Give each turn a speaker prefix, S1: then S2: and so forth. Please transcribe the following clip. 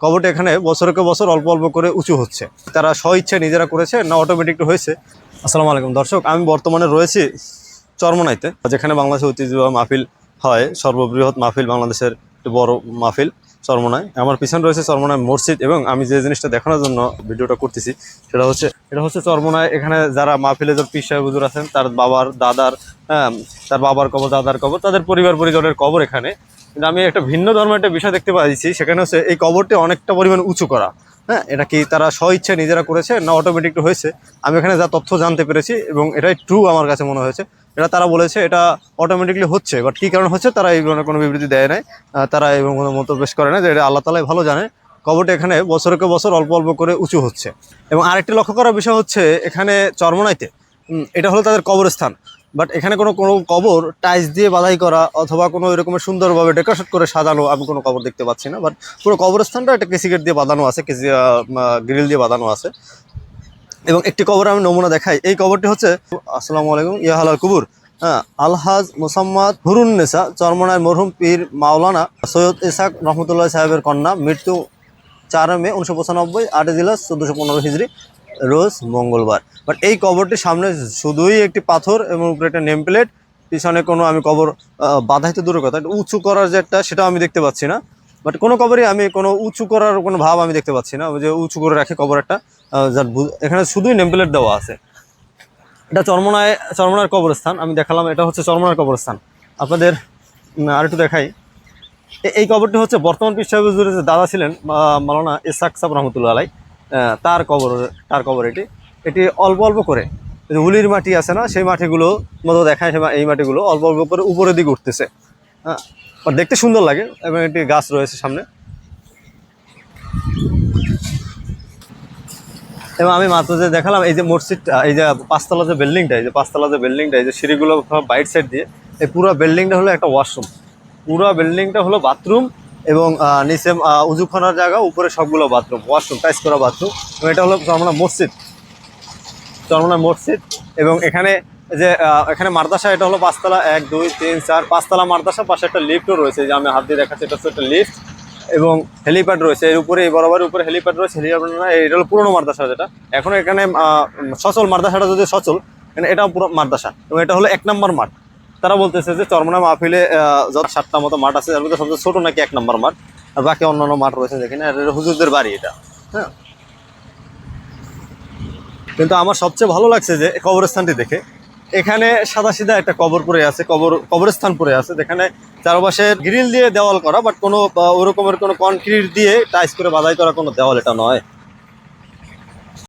S1: কবরটা এখানে বছরকে বছর অল্প অল্প করে উঁচু হচ্ছে। তারা স্ব ইচ্ছে নিজেরা করেছে না অটোমেটিক হয়েছে। আসসালামু আলাইকুম দর্শক আমি বর্তমানে রয়েছি চরমনাইতে যেখানে বাংলাদেশের ঐতিহ্যবাহী মাহফিল হয় সর্ববৃহৎ মাহফিল বাংলাদেশের একটি বড় মাহফিল চরমনায় আমার পিছনে রয়েছে চরমনায় মসজিদ এবং আমি যে জিনিসটা দেখানোর জন্য ভিডিওটা করতেছি সেটা হচ্ছে এটা হচ্ছে চরমনায় এখানে যারা মাহফিলে যে পিস সাহেব হুজুর আছেন তার বাবার দাদার হ্যাঁ, তার বাবার কবর দাদার কবর তাদের পরিবার পরিজনের কবর এখানে। কিন্তু আমি একটা ভিন্ন ধর্মের একটা বিষয় দেখতে পাচ্ছি সেখানে হচ্ছে এই কবরটি অনেকটা পরিমাণ উঁচু করা। হ্যাঁ এটা কি তারা স্ব ইচ্ছে নিজেরা করেছে না অটোমেটিক হয়েছে? আমি এখানে যা তথ্য জানতে পেরেছি এবং এটাই ট্রু আমার কাছে মনে হয়েছে। এটা তারা বলেছে, এটা অটোমেটিকলি হচ্ছে বাট কী কারণ হচ্ছে তারা এই ধরনের কোনো বিবৃতি দেয় নাই। তারা এবং কোনো মন্তব্য পেশ করে না যে এটা আল্লাহ তালাই ভালো জানে। কবরটি এখানে বছরকে বছর অল্প অল্প করে উঁচু হচ্ছে। এবং আরেকটি লক্ষ্য করার বিষয় হচ্ছে এখানে চরমনাইতে এটা হলো তাদের কবরস্থান। বাট এখানে কোনো কোনো কবর টাইলস দিয়ে বাধাই করা অথবা কোনো এরকমের সুন্দরভাবে ডেকোরেশন করে সাজানো আমি কোনো কবর দেখতে পাচ্ছি না। বাট পুরো কবরস্থানটা একটা কেসি গেট দিয়ে বাঁধানো আছে, কেসি গ্রিল দিয়ে বাঁধানো আছে। এবং একটি কবর আমি নমুনা দেখাই। এই কবরটি হচ্ছে, আসসালামু আলাইকুম, ইয়া হালাল কুবুর। হ্যাঁ আলহাজ মোসাম্মদ হুরুন্নেসা চরমনায় মরহুম পীর মাওলানা সৈয়দ ইসাক রহমতুল্লাহ সাহেবের কন্যা, মৃত্যু চার মে উনিশশো পঁচানব্বই, আট জেলা চোদ্দোশো পনেরো হিজড়ি। রোজ মঙ্গলবার। বাট এই কবরটির সামনে শুধুই একটি পাথর এবং উপরে একটা নেম প্লেট পিছনে কোনো আমি কবর আহ, বাধাই তো দূরের কথা। উঁচু করার যে একটা সেটাও আমি দেখতে পাচ্ছি না। বাট কোনো কবরই আমি কোনো উঁচু করার কোনো ভাব আমি দেখতে পাচ্ছি না। যে উঁচু করে রাখে কবর একটা যার এখানে শুধুই নেম প্লেট দেওয়া আছে। এটা চরমনায় চরমনার কবরস্থান আমি দেখালাম এটা হচ্ছে চরমনার কবরস্থান। আপনাদের আর একটু দেখাই। এই কবরটি হচ্ছে বর্তমান পীর সাহেব যে দাদা ছিলেন মা- মাওলানা ইসাক সাব রহমতুল্লাহ আলাই। তার কবর তার কবর এটি। এটি অল্প অল্প করে। উলির মাটি আছে না, সেই মাটিগুলো মতো দেখায় সে এই মাটিগুলো অল্প অল্প করে উপরের দিকে উঠতেছে। হ্যাঁ দেখতে সুন্দর লাগে, এবং একটি গাছ রয়েছে সামনে। এবং আমি মাত্র যে দেখালাম, এই যে মসজিদটা, এই যে পাঁচতলা যে বিল্ডিংটা, এই যে পাঁচতলা যে বিল্ডিংটা, এই যে সিঁড়িগুলো বাইট সাইড দিয়ে, এই পুরো বিল্ডিংটা হলো একটা ওয়াশরুম। পুরো বিল্ডিংটা হলো বাথরুম এবং নিচে উজুখানার জায়গা, উপরে সবগুলো বাথরুম ওয়াশরুম টাইস করা বাথরুম এবং এটা হলো চরমনা মসজিদ। চরমনা মসজিদ এবং এখানে যে এখানে মাদ্রাসা, এটা হলো পাঁচতলা, এক, দুই, তিন, চার, পাঁচতলা মাদ্রাসা, পাশে একটা লিফটও রয়েছে, যে আমি হাত দিয়ে দেখাচ্ছি, এটা হচ্ছে একটা লিফট এবং হেলিপ্যাড রয়েছে। এর উপরে, এই বরাবর উপরে হেলিপ্যাড রয়েছে হেলিপ্যাড না এটা হলো পুরোনো মাদ্রাসা যেটা। এখন এখানে সচল মাদ্রাসাটা যদি সচল এটাও পুরো মাদ্রাসা এবং এটা হলো এক নম্বর মাঠ। তারা বলতেছে যে চরমনা মাহফিলে যত সাতটা মতো মাঠ আছে, তার মধ্যে সবচেয়ে ছোটো নাকি এক নম্বর মাঠ, আর বাকি অন্যান্য মাঠ রয়েছে যেখানে, আর হুজুরদের বাড়ি এটা হ্যাঁ। কিন্তু আমার সবচেয়ে ভালো লাগছে যে কবরস্থানটি দেখে, এখানে সাদা সিধা একটা কবর পড়ে আছে, কবর কবরস্থান পড়ে আছে, যেখানে চারপাশে গ্রিল দিয়ে দেওয়াল করা বাট কোনো ওরকমের কোনো কনক্রিট দিয়ে টাইস করে বাধাই করা কোনো দেওয়াল এটা নয়।